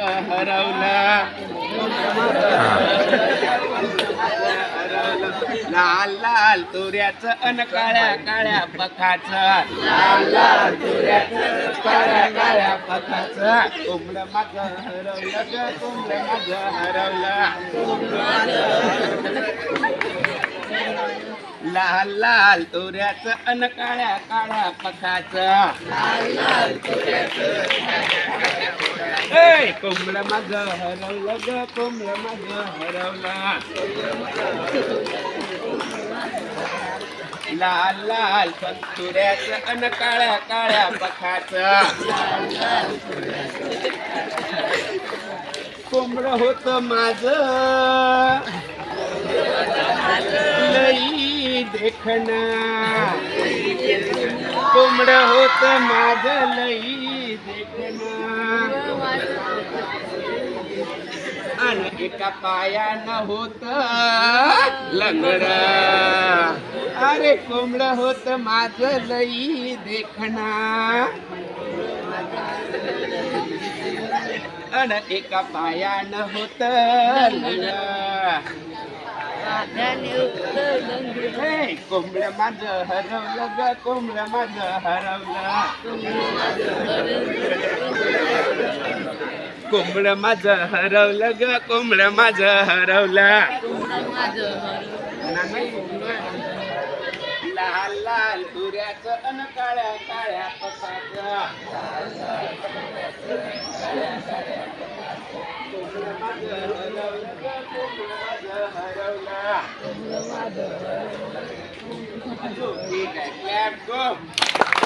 हरवलं. लाल लाल तुऱ्याच अन काळ्या काळ्या पखाचं. लाल लाल तुऱ्याचं काळ्या काळ्या पखाचं. कोंबडं माझ हरवलं ग कोंबडं माझं हरवलं. लाल लाल तुऱ्याच अन काळ्या काळ्या पखाचं. तुऱ्याच कोंबडं माझं हरवलं ग कोंबडं माझं हरवला लाल लाल तुऱ्याचं अन काळ्या काळ्या पखाच. कोंबडं होत माझ लई देखना कोंबडं होत माझ लई देखना आणि एका पायानं होत लंगड. अरे कोंबड होत माझ लई देखणा. अन एका पायानं होत लंगड. कोंबड्या माझं हरवलं ग कोंबड माझं हरवलं. कोंबड माझं हरवलं ग कोंबड माझं हरवलं. नाही लाल लाल तुऱ्याचं अन काळ्या काळ्या पसाचं Clap, go!